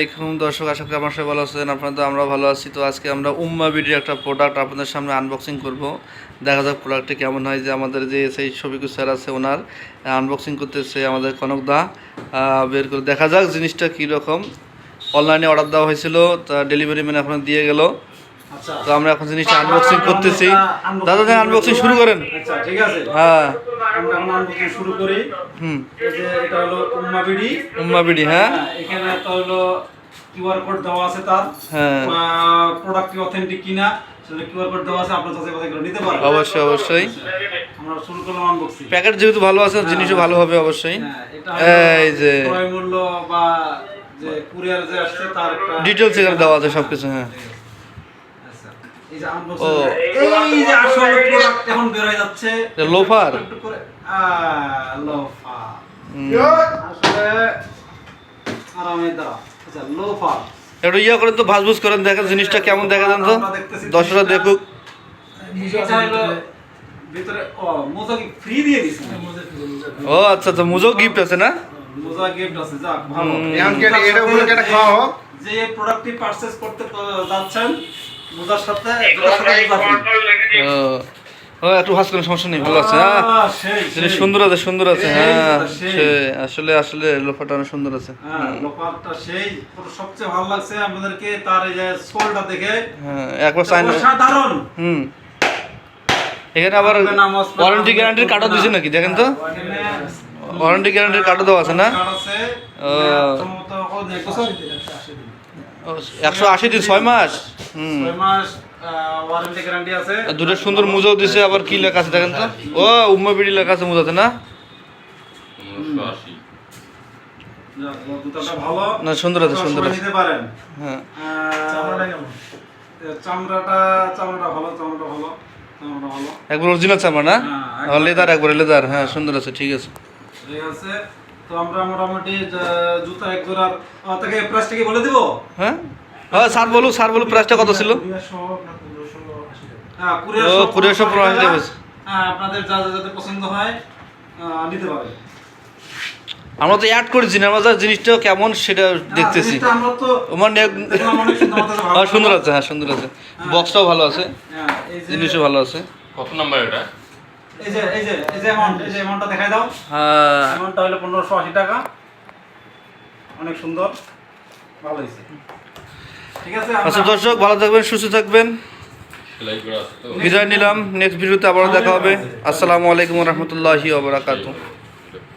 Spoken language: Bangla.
দেখুন দর্শক, আশা করি আমার সবাই ভালো আছেন। আপনারা তো আমরা ভালো আছি। তো আজকে আমরা উম্মা বিডির একটা প্রোডাক্ট আপনাদের সামনে আনবক্সিং করব। দেখা যাক প্রোডাক্টটি কেমন হয়। যে আমাদের যে সেই ছবিগুলো স্যার আছে, ওনার আনবক্সিং করতেছে আমাদের কনক দা বের করে দেখা যাক জিনিসটা কীরকম। অনলাইনে অর্ডার দেওয়া হয়েছিল, তা ডেলিভারি ম্যান এখন দিয়ে গেল। তো আমরা এখন জিনিসটা আনবক্সিং করতেছি। দাদা দেন আনবক্সিং শুরু করেন। আচ্ছা ঠিক আছে। হ্যাঁ। আমরা এখন আনবক্সিং শুরু করি। হুম। এটা হলো উম্মা বিডি। উম্মা বিডি হ্যাঁ। হ্যাঁ, এখানে তো হলো কিউআর কোড দেওয়া আছে তার। হ্যাঁ। প্রোডাক্ট কি অথেন্টিক কিনা সেটা কিউআর কোড দেওয়া আছে আপনার কাছে কথা করে নিতে পারবেন। অবশ্যই অবশ্যই। আমরা শুরু করলাম আনবক্সিং প্যাকেট যেহেতু ভালো আছে জিনিসও ভালো হবে অবশ্যই। হ্যাঁ এই যে। ক্রয় মূল্য বা যে কুরিয়ার যে আসছে তার একটা ডিটেলস এখানে দেওয়া আছে সব কিছু হ্যাঁ লোফার? একটু আচ্ছা ইয়া করেন তো করেন দেখেন জিনিসটা কেমন দেখা যান তো। দর্শকরা দেখুক। ও আচ্ছা আচ্ছা মুজো গিফট আছে না? মোজা গিফট আছে যাক ভালো। হুম। এখন এখন কেটে- এটা একটা খাওয়া হোক। যে প্রোডাক্টটি পারচেজ করতে যাচ্ছেন মোজার সাথে। ও একটু সমস্যা নেই ভালো আছে হ্যাঁ? জিনিস সুন্দর আছে সুন্দর আছে হ্যাঁ সে আসলে আসলে লোফাটা অনেক সুন্দর আছে। হ্যাঁ, লোপারটা সেই। সবচেয়ে ভালো লাগছে আমাদেরকে তার এই যে সোলটা দেখে। হ্যাঁ একবার সাইন সাধারণ হুম। এখানে আবার ওয়ারেন্টি গ্যারান্টির কার্ডও দিছে নাকি দেখেন তো? ওয়ারেন্টি গ্যারান্টির কার্ডও দেওয়া আছে না? একশো আশি দিন ছয় মাস? হুম। ছয় মাস ওয়ারেন্টি গ্যারান্টি আছে। আর দুটো সুন্দর মুজো দিছে আবার কি লেখা আছে দেখেন তো? ও উম্মা বিড়ি লেখা আছে মুজাতে না? না, সুন্দর আছে, সুন্দর আছে। হ্যাঁ। চামড়াটা চামড়াটা চামড়াটা ভালো চামড়াটা ভালো একবার অরিজিনাল চামড়া না? হ্যাঁ, লেদার একবার লেদার হ্যাঁ সুন্দর আছে ঠিক আছে। ঠিক আছে। তো আমরা মোটামুটি জুতা এক জোড়ার তাকে প্রাইসটা কি বলে দিব? হ্যাঁ? হ্যাঁ স্যার বলুক স্যার বলুক প্রাইসটা কত ছিল? হ্যাঁ কুরিয়ার ও, সহ কুরিয়ার সহ 15 পনেরো হ্যাঁ আপনাদের যা যা যাতে পছন্দ হয় নিতে পারে। আমরা তো অ্যাড করেছি না আমরা যা জিনিসটা কেমন সেটা দেখতেছি। জিনিসটা আমরা তো আমার নেক দেখলাম অনেক সুন্দর, হ্যাঁ আছে হ্যাঁ সুন্দর আছে। বক্সটাও ভালো আছে। হ্যাঁ, জিনিসও ভালো আছে। কত নাম্বার এটা? এই যে এই যে এই যে অ্যামাউন্ট এই যে অ্যামাউন্টটা দেখাই দাও। হ্যাঁ। অ্যামাউন্টটা হলো পনেরোশো আশি টাকা। অনেক সুন্দর। ভালো হয়েছে। ঠিক আছে আচ্ছা দর্শক ভালো থাকবেন সুস্থ থাকবেন। বিদায় নিলাম। নেক্সট ভিডিওতে আবার দেখা হবে। আসসালামু আলাইকুম রহমতুল্লাহি ওবরাকাতু